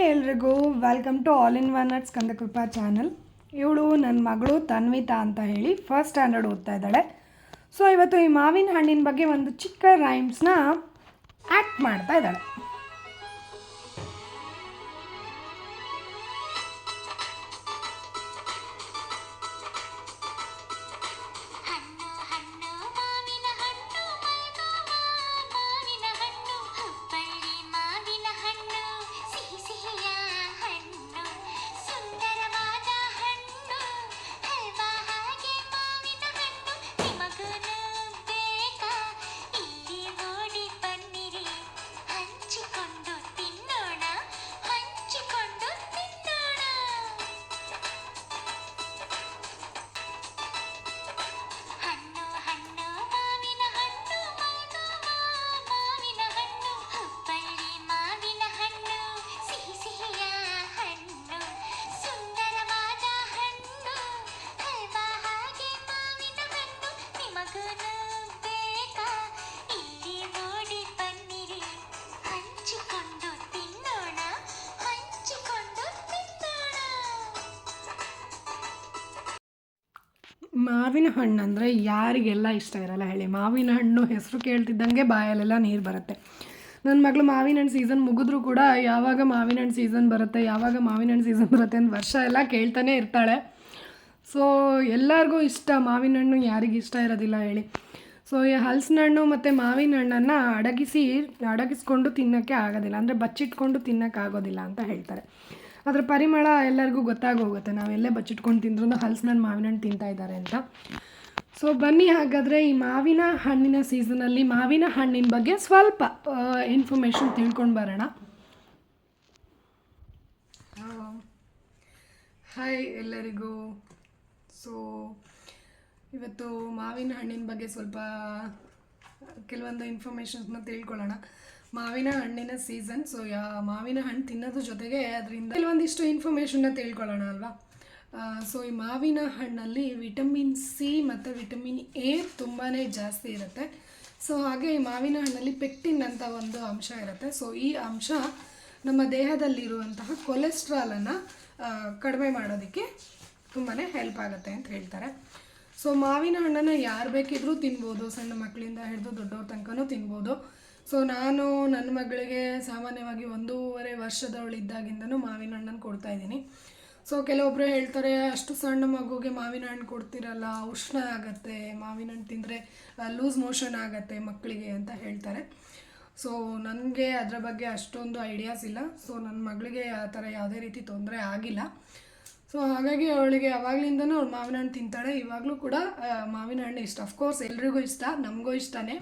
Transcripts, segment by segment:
Hi ಎಲ್ರಿಗೂ welcome to all in one at Skandakrupa channel ಇವಳು ನನ್ನ ಮಗಳು ತನ್ವಿತಾ ಅಂತ ಹೇಳಿ ಫಸ್ಟ್ ಸ್ಟ್ಯಾಂಡರ್ಡ್ ಓದ್ತಾ ಇದ್ದಾಳೆ. ಸೊ ಇವತ್ತು ಈ ಮಾವಿನ ಹಣ್ಣಿನ ಬಗ್ಗೆ ಒಂದು ಚಿಕ್ಕ ರೈಮ್ಸ್ನ ಆ್ಯಕ್ಟ್ ಮಾಡ್ತಾ ಇದ್ದಾಳೆ. ಮಾವಿನ ಹಣ್ಣು ಅಂದರೆ ಯಾರಿಗೆಲ್ಲ ಇಷ್ಟ ಇರಲ್ಲ ಹೇಳಿ. ಮಾವಿನ ಹಣ್ಣು ಹೆಸರು ಕೇಳ್ತಿದ್ದಂಗೆ ಬಾಯಲ್ಲೆಲ್ಲ ನೀರು ಬರುತ್ತೆ. ನನ್ನ ಮಗಳು ಮಾವಿನ ಹಣ್ಣು ಸೀಸನ್ ಮುಗಿದ್ರೂ ಕೂಡ ಯಾವಾಗ ಮಾವಿನ ಹಣ್ಣು ಸೀಸನ್ ಬರುತ್ತೆ, ಯಾವಾಗ ಮಾವಿನ ಹಣ್ಣು ಸೀಸನ್ ಬರುತ್ತೆ ಅಂತ ವರ್ಷ ಎಲ್ಲ ಕೇಳ್ತಾನೆ ಇರ್ತಾಳೆ. ಸೊ ಎಲ್ಲರಿಗೂ ಇಷ್ಟ. ಮಾವಿನ ಹಣ್ಣು ಯಾರಿಗೆ ಇಷ್ಟ ಇರೋದಿಲ್ಲ ಹೇಳಿ. ಸೊ ಈ ಹಲಸಿನ ಹಣ್ಣು ಮತ್ತು ಮಾವಿನ ಹಣ್ಣನ್ನು ಅಡಗಿಸಿ, ಅಡಗಿಸ್ಕೊಂಡು ತಿನ್ನೋಕ್ಕೆ ಆಗೋದಿಲ್ಲ. ಅಂದರೆ ಬಚ್ಚಿಟ್ಕೊಂಡು ತಿನ್ನೋಕ್ಕಾಗೋದಿಲ್ಲ ಅಂತ ಹೇಳ್ತಾರೆ. ಅದರ ಪರಿಮಳ ಎಲ್ಲರಿಗೂ ಗೊತ್ತಾಗೋಗುತ್ತೆ. ನಾವೆಲ್ಲೇ ಬಚ್ಚಿಟ್ಕೊಂಡು ತಿಂದ್ರೂ ಹಲಸಿನ ಹಣ್ಣು ಮಾವಿನ ಹಣ್ಣು ತಿಂತಾ ಇದ್ದಾರೆ ಅಂತ. ಸೊ ಬನ್ನಿ ಹಾಗಾದರೆ ಈ ಮಾವಿನ ಹಣ್ಣಿನ ಸೀಸನಲ್ಲಿ ಮಾವಿನ ಹಣ್ಣಿನ ಬಗ್ಗೆ ಸ್ವಲ್ಪ ಇನ್ಫಾರ್ಮೇಷನ್ ತಿಳ್ಕೊಂಡು ಬರೋಣ. ಹಾಯ್ ಎಲ್ಲರಿಗೂ. ಸೊ ಇವತ್ತು ಮಾವಿನ ಹಣ್ಣಿನ ಬಗ್ಗೆ ಸ್ವಲ್ಪ ಕೆಲವೊಂದು ಇನ್ಫಾರ್ಮೇಷನ್ಸ್ನ ತಿಳ್ಕೊಳ್ಳೋಣ. ಮಾವಿನ ಹಣ್ಣಿನ ಸೀಸನ್ ಸೊ ಯಾ, ಮಾವಿನ ಹಣ್ಣು ತಿನ್ನೋದ್ರ ಜೊತೆಗೆ ಅದರಿಂದ ಕೆಲವೊಂದಿಷ್ಟು ಇನ್ಫಾರ್ಮೇಷನ್ನ ತಿಳ್ಕೊಳ್ಳೋಣ ಅಲ್ವಾ? ಸೊ ಈ ಮಾವಿನ ಹಣ್ಣಲ್ಲಿ ವಿಟಮಿನ್ ಸಿ ಮತ್ತು ವಿಟಮಿನ್ ಎ ತುಂಬಾ ಜಾಸ್ತಿ ಇರುತ್ತೆ. ಸೊ ಹಾಗೆ ಈ ಮಾವಿನ ಹಣ್ಣಲ್ಲಿ ಪೆಕ್ಟಿನ್ ಅಂತ ಒಂದು ಅಂಶ ಇರುತ್ತೆ. ಸೊ ಈ ಅಂಶ ನಮ್ಮ ದೇಹದಲ್ಲಿರುವಂತಹ ಕೊಲೆಸ್ಟ್ರಾಲನ್ನು ಕಡಿಮೆ ಮಾಡೋದಕ್ಕೆ ತುಂಬಾ ಹೆಲ್ಪ್ ಆಗುತ್ತೆ ಅಂತ ಹೇಳ್ತಾರೆ. ಸೊ ಮಾವಿನ ಹಣ್ಣನ್ನು ಯಾರು ಬೇಕಿದ್ರೂ ತಿನ್ಬೋದು, ಸಣ್ಣ ಮಕ್ಕಳಿಂದ ಹಿಡಿದು ದೊಡ್ಡವ್ರ ತನಕನೂ ತಿನ್ಬೋದು. ಸೊ ನಾನು ನನ್ನ ಮಗಳಿಗೆ ಸಾಮಾನ್ಯವಾಗಿ ಒಂದೂವರೆ ವರ್ಷದವಳಿದ್ದಾಗಿಂದನೂ ಮಾವಿನ ಹಣ್ಣನ್ನು ಕೊಡ್ತಾ ಇದ್ದೀನಿ. ಸೊ ಕೆಲವೊಬ್ಬರು ಹೇಳ್ತಾರೆ, ಅಷ್ಟು ಸಣ್ಣ ಮಗುಗೆ ಮಾವಿನ ಹಣ್ಣು ಕೊಡ್ತಿರಲ್ಲ, ಉಷ್ಣ ಆಗುತ್ತೆ, ಮಾವಿನ ಹಣ್ಣು ತಿಂದರೆ ಲೂಸ್ ಮೋಷನ್ ಆಗುತ್ತೆ ಮಕ್ಕಳಿಗೆ, ಅಂತ ಹೇಳ್ತಾರೆ. ಸೊ ನನಗೆ ಅದರ ಬಗ್ಗೆ ಅಷ್ಟೊಂದು ಐಡಿಯಾಸ್ ಇಲ್ಲ. ಸೊ ನನ್ನ ಮಗಳಿಗೆ ಆ ಥರ ಯಾವುದೇ ರೀತಿ ತೊಂದರೆ ಆಗಿಲ್ಲ. ಸೊ ಹಾಗಾಗಿ ಅವಳಿಗೆ ಅವಾಗಲಿಂದನೂ ಅವಳು ಮಾವಿನ ಹಣ್ಣು ತಿಂತಾಳೆ. ಇವಾಗಲೂ ಕೂಡ ಮಾವಿನ ಹಣ್ಣು ಇಷ್ಟ. ಅಫ್ಕೋರ್ಸ್ ಎಲ್ರಿಗೂ ಇಷ್ಟ, ನಮಗೂ ಇಷ್ಟನೇ.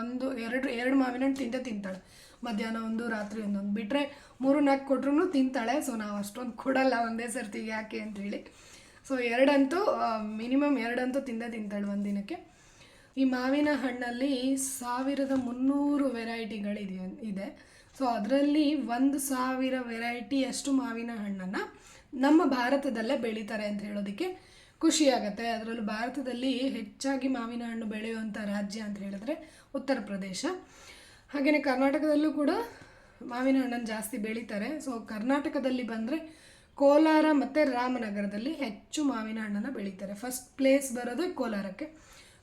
ಒಂದು ಎರಡು ಎರಡು ಮಾವಿನ ಹಣ್ಣು ತಿಂದೇ ತಿಂತಾಳೆ. ಮಧ್ಯಾಹ್ನ ಒಂದು, ರಾತ್ರಿ ಒಂದೊಂದು. ಬಿಟ್ಟರೆ ಮೂರು, ನಾಲ್ಕು ಕೊಟ್ರು ತಿಂತಾಳೆ. ಸೊ ನಾವು ಅಷ್ಟೊಂದು ಕೊಡಲ್ಲ ಒಂದೇ ಸರ್ತಿ ಯಾಕೆ ಅಂತೇಳಿ. ಸೊ ಎರಡಂತೂ ಮಿನಿಮಮ್ ಎರಡಂತೂ ತಿಂದೇ ತಿಂತಾಳೆ ಒಂದು ದಿನಕ್ಕೆ. ಈ ಮಾವಿನ ಹಣ್ಣಲ್ಲಿ ಸಾವಿರದ ಮುನ್ನೂರು ವೆರೈಟಿಗಳಿದೆ ಇದೆ. ಸೊ ಅದರಲ್ಲಿ ಒಂದು ಸಾವಿರ ವೆರೈಟಿಯಷ್ಟು ಮಾವಿನ ಹಣ್ಣನ್ನು ನಮ್ಮ ಭಾರತದಲ್ಲೇ ಬೆಳೀತಾರೆ ಅಂತ ಹೇಳೋದಕ್ಕೆ ಖುಷಿಯಾಗತ್ತೆ. ಅದರಲ್ಲೂ ಭಾರತದಲ್ಲಿ ಹೆಚ್ಚಾಗಿ ಮಾವಿನ ಹಣ್ಣು ಬೆಳೆಯುವಂಥ ರಾಜ್ಯ ಅಂತ ಹೇಳಿದ್ರೆ ಉತ್ತರ ಪ್ರದೇಶ. ಹಾಗೆಯೇ ಕರ್ನಾಟಕದಲ್ಲೂ ಕೂಡ ಮಾವಿನ ಹಣ್ಣನ್ನು ಜಾಸ್ತಿ ಬೆಳೀತಾರೆ. ಸೊ ಕರ್ನಾಟಕದಲ್ಲಿ ಬಂದರೆ ಕೋಲಾರ ಮತ್ತು ರಾಮನಗರದಲ್ಲಿ ಹೆಚ್ಚು ಮಾವಿನ ಹಣ್ಣನ್ನು ಬೆಳೀತಾರೆ. ಫಸ್ಟ್ ಪ್ಲೇಸ್ ಬರೋದು ಕೋಲಾರಕ್ಕೆ.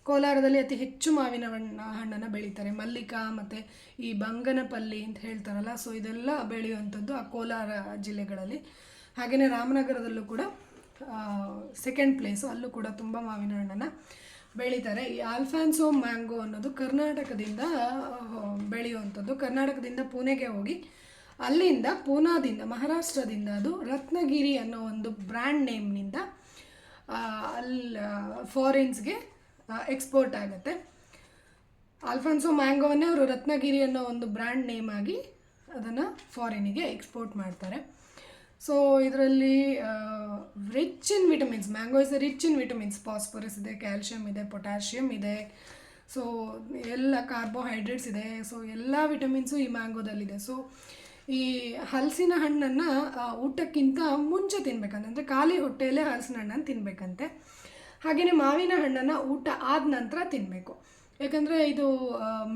ಕೋಲಾರದಲ್ಲಿ ಅತಿ ಹೆಚ್ಚು ಮಾವಿನ ಹಣ್ಣು, ಹಣ್ಣನ್ನು ಬೆಳೀತಾರೆ. ಮಲ್ಲಿಕಾ ಮತ್ತು ಈ ಬಂಗನಪಲ್ಲಿ ಅಂತ ಹೇಳ್ತಾರಲ್ಲ ಸೊ ಇದೆಲ್ಲ ಬೆಳೆಯುವಂಥದ್ದು ಆ ಕೋಲಾರ ಜಿಲ್ಲೆಗಳಲ್ಲಿ. ಹಾಗೆಯೇ ರಾಮನಗರದಲ್ಲೂ ಕೂಡ ಸೆಕೆಂಡ್ ಪ್ಲೇಸು ಅಲ್ಲೂ ಕೂಡ ತುಂಬ ಮಾವಿನ ಹಣ್ಣನ್ನು ಬೆಳೀತಾರೆ. ಈ ಆಲ್ಫಾನ್ಸೋ ಮ್ಯಾಂಗೋ ಅನ್ನೋದು ಕರ್ನಾಟಕದಿಂದ ಬೆಳೆಯುವಂಥದ್ದು. ಕರ್ನಾಟಕದಿಂದ ಪುಣೆಗೆ ಹೋಗಿ, ಅಲ್ಲಿಂದ ಪೂನಾದಿಂದ, ಮಹಾರಾಷ್ಟ್ರದಿಂದ ಅದು ರತ್ನಗಿರಿ ಅನ್ನೋ ಒಂದು ಬ್ರ್ಯಾಂಡ್ ನೇಮ್ನಿಂದ ಅಲ್ಲಿ ಫಾರಿನ್ಸ್ಗೆ ಎಕ್ಸ್ಪೋರ್ಟ್ ಆಗುತ್ತೆ. ಆಲ್ಫಾನ್ಸೋ ಮ್ಯಾಂಗೋವನ್ನೇ ಅವರು ರತ್ನಗಿರಿ ಅನ್ನೋ ಒಂದು ಬ್ರ್ಯಾಂಡ್ ನೇಮ್ ಆಗಿ ಅದನ್ನು ಫಾರಿನಿಗೆ ಎಕ್ಸ್ಪೋರ್ಟ್ ಮಾಡ್ತಾರೆ. ಸೊ ಇದರಲ್ಲಿ rich in vitamins mango is rich in vitamins phosphorus ಇದೆ ಕ್ಯಾಲ್ಶಿಯಮ್ ಇದೆ ಪೊಟ್ಯಾಷಿಯಮ್ ಇದೆ. ಸೊ ಎಲ್ಲ ಕಾರ್ಬೋಹೈಡ್ರೇಟ್ಸ್ ಇದೆ. ಸೊ ಎಲ್ಲ ವಿಟಮಿನ್ಸು ಈ ಮ್ಯಾಂಗೋದಲ್ಲಿದೆ ಸೊ ಈ ಹಲಸಿನ ಹಣ್ಣನ್ನು ಊಟಕ್ಕಿಂತ ಮುಂಚೆ ತಿನ್ಬೇಕಂತೆ. ಅಂದರೆ ಖಾಲಿ ಹೊಟ್ಟೆಯಲ್ಲೇ ಹಲಸಿನ ಹಣ್ಣನ್ನು ತಿನ್ನಬೇಕಂತೆ ಹಾಗೆಯೇ ಮಾವಿನ ಹಣ್ಣನ್ನು ಊಟ ಆದ ನಂತರ ತಿನ್ನಬೇಕು ಯಾಕಂದರೆ ಇದು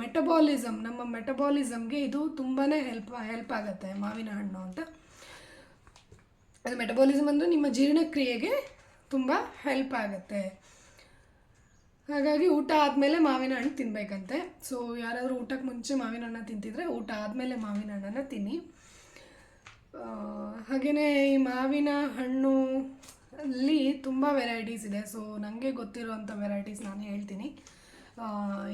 ಮೆಟಬಾಲಿಸಮ್ ನಮ್ಮ ಮೆಟಬಾಲಿಸಮ್ಗೆ ಇದು ತುಂಬಾ ಹೆಲ್ಪ್ ಹೆಲ್ಪ್ ಆಗುತ್ತೆ ಮಾವಿನ ಹಣ್ಣು ಅಂತ. ಅದು ಮೆಟಬಾಲಿಸಮ್ ಅಂದರೆ ನಿಮ್ಮ ಜೀರ್ಣಕ್ರಿಯೆಗೆ ತುಂಬ ಹೆಲ್ಪ್ ಆಗುತ್ತೆ. ಹಾಗಾಗಿ ಊಟ ಆದಮೇಲೆ ಮಾವಿನ ಹಣ್ಣು ತಿನ್ನಬೇಕಂತೆ ಸೊ ಯಾರಾದರೂ ಊಟಕ್ಕೆ ಮುಂಚೆ ಮಾವಿನ ಹಣ್ಣು ತಿಂತಿದ್ರೆ ಊಟ ಆದಮೇಲೆ ಮಾವಿನ ಹಣ್ಣನ್ನು ತಿನ್ನಿ. ಹಾಗೆಯೇ ಈ ಮಾವಿನ ಹಣ್ಣು ಅಲ್ಲಿ ತುಂಬ ವೆರೈಟೀಸ್ ಇದೆ. ಸೊ ನನಗೆ ಗೊತ್ತಿರೋವಂಥ ವೆರೈಟೀಸ್ ನಾನು ಹೇಳ್ತೀನಿ.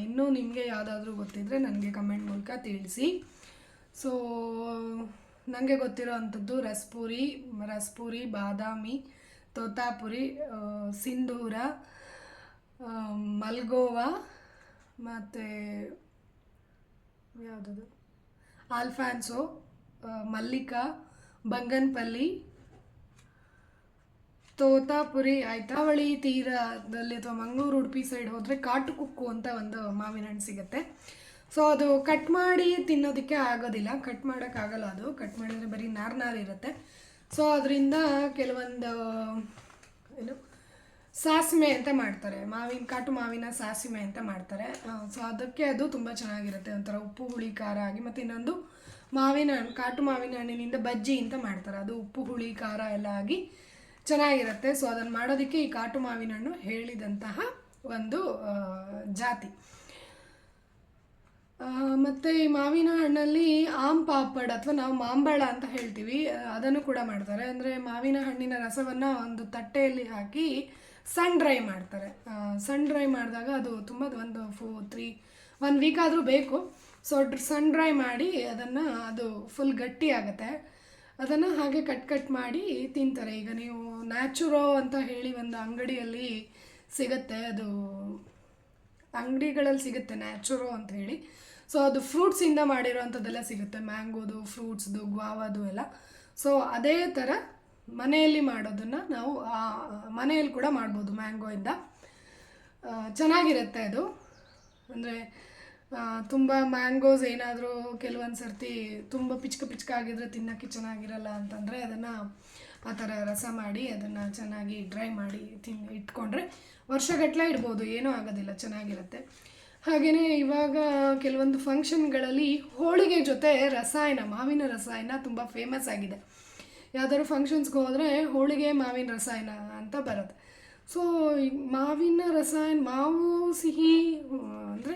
ಇನ್ನೂ ನಿಮಗೆ ಯಾವುದಾದ್ರೂ ಗೊತ್ತಿದ್ದರೆ ನನಗೆ ಕಮೆಂಟ್ ಮೂಲಕ ತಿಳಿಸಿ. ಸೊ ನನಗೆ ಗೊತ್ತಿರೋ ಅಂಥದ್ದು ರಸ್ಪುರಿ ರಸ್ಪುರಿ, ಬಾದಾಮಿ, ತೋತಾಪುರಿ ಸಿಂಧೂರ ಮಲ್ಗೋವಾ ಮತ್ತು ಯಾವುದದು? ಆಲ್ಫಾನ್ಸೋ ಮಲ್ಲಿಕಾ, ಬಂಗನ್ಪಲ್ಲಿ, ತೋತಾಪುರಿ ಐತಾವಳಿ ತೀರದಲ್ಲಿ ಅಥವಾ ಮಂಗಳೂರು ಉಡುಪಿ ಸೈಡ್ ಹೋದರೆ ಕಾಟು ಕುಕ್ಕು ಅಂತ ಒಂದು ಮಾವಿನ ಹಣ್ಣು ಸಿಗುತ್ತೆ. ಸೊ ಅದು ಕಟ್ ಮಾಡಿ ತಿನ್ನೋದಕ್ಕೆ ಆಗೋದಿಲ್ಲ. ಕಟ್ ಮಾಡೋಕ್ಕಾಗಲ್ಲ ಅದು. ಕಟ್ ಮಾಡಿದರೆ ಬರೀ ನಾರು ನಾರು ಇರುತ್ತೆ. ಸೊ ಅದರಿಂದ ಕೆಲವೊಂದು, ಏನು, ಸಾಸಿಮೆ ಅಂತ ಮಾಡ್ತಾರೆ. ಮಾವಿನ ಕಾಟು ಮಾವಿನ ಸಾಸಿಮೆ ಅಂತ ಮಾಡ್ತಾರೆ. ಸೊ ಅದಕ್ಕೆ ಅದು ತುಂಬ ಚೆನ್ನಾಗಿರುತ್ತೆ. ಒಂಥರ ಉಪ್ಪು, ಹುಳಿ, ಖಾರ ಆಗಿ. ಮತ್ತು ಇನ್ನೊಂದು ಮಾವಿನ ಹಣ್ಣು ಕಾಟು ಮಾವಿನ ಹಣ್ಣಿನಿಂದ ಬಜ್ಜಿ ಅಂತ ಮಾಡ್ತಾರೆ. ಅದು ಉಪ್ಪು, ಹುಳಿ, ಖಾರ ಎಲ್ಲ ಆಗಿ ಚೆನ್ನಾಗಿರುತ್ತೆ. ಸೊ ಅದನ್ನು ಮಾಡೋದಕ್ಕೆ ಈ ಕಾಟು ಮಾವಿನ ಹಣ್ಣು ಹೇಳಿದಂತಹ ಒಂದು ಜಾತಿ. ಮತ್ತೆ ಈ ಮಾವಿನ ಹಣ್ಣಲ್ಲಿ ಆಮ್ ಪಾಪಡ್ ಅಥವಾ ನಾವು ಮಾಂಬಳ ಅಂತ ಹೇಳ್ತೀವಿ ಅದನ್ನು ಕೂಡ ಮಾಡ್ತಾರೆ. ಅಂದರೆ ಮಾವಿನ ಹಣ್ಣಿನ ರಸವನ್ನು ಒಂದು ತಟ್ಟೆಯಲ್ಲಿ ಹಾಕಿ ಸನ್ ಡ್ರೈ ಮಾಡ್ತಾರೆ. ಸನ್ ಡ್ರೈ ಮಾಡಿದಾಗ ಅದು ತುಂಬ ಒಂದು ಫೋ ತ್ರೀ ಒನ್ ವೀಕ್ ಆದರೂ ಬೇಕು. ಸೊ ಸನ್ ಡ್ರೈ ಮಾಡಿ ಅದನ್ನು ಅದು ಫುಲ್ ಗಟ್ಟಿ ಆಗುತ್ತೆ. ಅದನ್ನು ಹಾಗೆ ಕಟ್ ಕಟ್ ಮಾಡಿ ತಿಂತಾರೆ. ಈಗ ನೀವು ನ್ಯಾಚುರೋ ಅಂತ ಹೇಳಿ ಒಂದು ಅಂಗಡಿಯಲ್ಲಿ ಸಿಗುತ್ತೆ, ಅದು ಅಂಗಡಿಗಳಲ್ಲಿ ಸಿಗುತ್ತೆ ನ್ಯಾಚುರೋ ಅಂತ ಹೇಳಿ. ಸೊ ಅದು ಫ್ರೂಟ್ಸಿಂದ ಮಾಡಿರೋವಂಥದ್ದೆಲ್ಲ ಸಿಗುತ್ತೆ. ಮ್ಯಾಂಗೋದು ಫ್ರೂಟ್ಸ್ದು ಗ್ವಾವದು ಎಲ್ಲ. ಸೊ ಅದೇ ಥರ ಮನೆಯಲ್ಲಿ ಮಾಡೋದನ್ನು ನಾವು ಮನೆಯಲ್ಲಿ ಕೂಡ ಮಾಡ್ಬೋದು ಮ್ಯಾಂಗೋಯಿಂದ ಚೆನ್ನಾಗಿರುತ್ತೆ ಅದು. ಅಂದರೆ ತುಂಬ ಮ್ಯಾಂಗೋಸ್ ಏನಾದರೂ ಕೆಲವೊಂದು ಸರ್ತಿ ತುಂಬ ಪಿಚ್ಕ ಪಿಚ್ಕ ಆಗಿದ್ರೆ ತಿನ್ನೋಕ್ಕೆ ಚೆನ್ನಾಗಿರಲ್ಲ ಅಂತಂದರೆ ಅದನ್ನು ಆ ಥರ ರಸ ಮಾಡಿ ಅದನ್ನು ಚೆನ್ನಾಗಿ ಡ್ರೈ ಮಾಡಿ ತಿನ್, ಇಟ್ಕೊಂಡ್ರೆ ವರ್ಷಗಟ್ಟಲೆ ಇಡ್ಬೋದು, ಏನೂ ಆಗೋದಿಲ್ಲ, ಚೆನ್ನಾಗಿರುತ್ತೆ. ಹಾಗೆಯೇ ಇವಾಗ ಕೆಲವೊಂದು ಫಂಕ್ಷನ್ಗಳಲ್ಲಿ ಹೋಳಿಗೆ ಜೊತೆ ರಸಾಯನ, ಮಾವಿನ ರಸಾಯನ ತುಂಬ ಫೇಮಸ್ ಆಗಿದೆ. ಯಾವ್ದಾದ್ರು ಫಂಕ್ಷನ್ಸ್ಗೆ ಹೋದರೆ ಹೋಳಿಗೆ, ಮಾವಿನ ರಸಾಯನ ಅಂತ ಬರುತ್ತೆ. ಸೊ ಮಾವಿನ ರಸಾಯನ, ಮಾವು ಸಿಹಿ, ಅಂದರೆ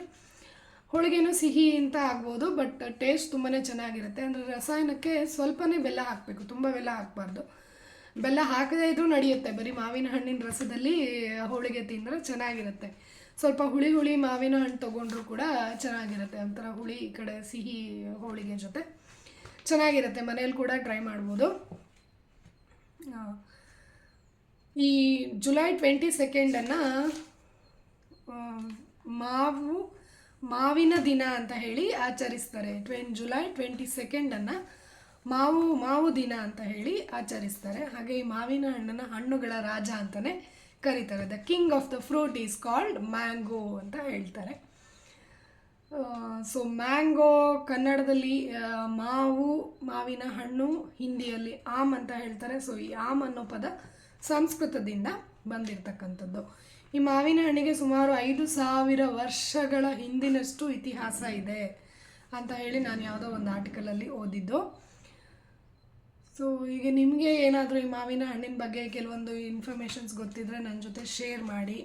ಹೋಳಿಗೆನೂ ಸಿಹಿ ಅಂತ ಆಗ್ಬೋದು ಬಟ್ ಟೇಸ್ಟ್ ತುಂಬಾ ಚೆನ್ನಾಗಿರುತ್ತೆ. ಅಂದರೆ ರಸಾಯನಕ್ಕೆ ಸ್ವಲ್ಪನೇ ಬೆಲ್ಲ ಹಾಕಬೇಕು, ತುಂಬ ಬೆಲ್ಲ ಹಾಕಬಾರ್ದು. ಬೆಲ್ಲ ಹಾಕದೇ ಇದ್ರೂ ನಡೆಯುತ್ತೆ. ಬರೀ ಮಾವಿನ ಹಣ್ಣಿನ ರಸದಲ್ಲಿ ಹೋಳಿಗೆ ತಿಂದರೆ ಚೆನ್ನಾಗಿರುತ್ತೆ. ಸ್ವಲ್ಪ ಹುಳಿ ಹುಳಿ ಮಾವಿನ ಹಣ್ಣು ತೊಗೊಂಡ್ರೂ ಕೂಡ ಚೆನ್ನಾಗಿರುತ್ತೆ. ಒಂಥರ ಹುಳಿ ಈ ಕಡೆ ಸಿಹಿ ಹೋಳಿಗೆ ಜೊತೆ ಚೆನ್ನಾಗಿರುತ್ತೆ. ಮನೇಲಿ ಕೂಡ ಟ್ರೈ ಮಾಡ್ಬೋದು. ಈ ಜುಲೈ ಟ್ವೆಂಟಿ ಸೆಕೆಂಡನ್ನು ಮಾವು, ಮಾವಿನ ದಿನ ಅಂತ ಹೇಳಿ ಆಚರಿಸ್ತಾರೆ. ಟ್ವೆನ್, ಜುಲೈ ಟ್ವೆಂಟಿ ಸೆಕೆಂಡನ್ನು ಮಾವು ಮಾವು ದಿನ ಅಂತ ಹೇಳಿ ಆಚರಿಸ್ತಾರೆ. ಹಾಗೆ ಈ ಮಾವಿನ ಹಣ್ಣನ್ನು ಹಣ್ಣುಗಳ ರಾಜ ಅಂತಲೇ ಕರೀತಾರೆ. The king of the fruit is called mango ಅಂತ ಹೇಳ್ತಾರೆ. ಸೊ ಮ್ಯಾಂಗೋ ಕನ್ನಡದಲ್ಲಿ ಮಾವು, ಮಾವಿನ ಹಣ್ಣು, ಹಿಂದಿಯಲ್ಲಿ ಆಮ್ ಅಂತ ಹೇಳ್ತಾರೆ. ಸೊ ಈ ಆಮ್ ಅನ್ನೋ ಪದ ಸಂಸ್ಕೃತದಿಂದ ಬಂದಿರತಕ್ಕಂಥದ್ದು. ಈ ಮಾವಿನ ಹಣ್ಣಿಗೆ ಸುಮಾರು ಐದು ಸಾವಿರ ವರ್ಷಗಳ ಹಿಂದಿನಷ್ಟು ಇತಿಹಾಸ ಇದೆ ಅಂತ ಹೇಳಿ ನಾನು ಯಾವುದೋ ಒಂದು ಆರ್ಟಿಕಲಲ್ಲಿ ಓದಿದ್ದು. ಸೊ ಈಗ ನಿಮಗೆ ಏನಾದರೂ ಈ ಮಾವಿನ ಹಣ್ಣಿನ ಬಗ್ಗೆ ಕೆಲವೊಂದು ಇನ್ಫಾರ್ಮೇಷನ್ಸ್ ಗೊತ್ತಿದ್ದರೆ ನನ್ನ ಜೊತೆ ಶೇರ್ ಮಾಡಿ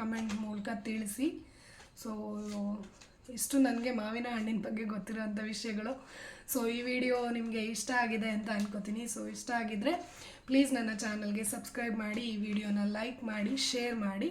ಕಮೆಂಟ್ ಮೂಲಕ ತಿಳಿಸಿ. ಸೊ ಇಷ್ಟು ನನಗೆ ಮಾವಿನ ಹಣ್ಣಿನ ಬಗ್ಗೆ ಗೊತ್ತಿರೋಂಥ ವಿಷಯಗಳು. ಸೊ ಈ ವಿಡಿಯೋ ನಿಮಗೆ ಇಷ್ಟ ಆಗಿದೆ ಅಂತ ಅನ್ಕೋತೀನಿ. ಸೊ ಇಷ್ಟ ಆಗಿದ್ದರೆ ಪ್ಲೀಸ್ ನನ್ನ ಚಾನಲ್ಗೆ ಸಬ್ಸ್ಕ್ರೈಬ್ ಮಾಡಿ, ಈ ವಿಡಿಯೋನ ಲೈಕ್ ಮಾಡಿ ಶೇರ್ ಮಾಡಿ.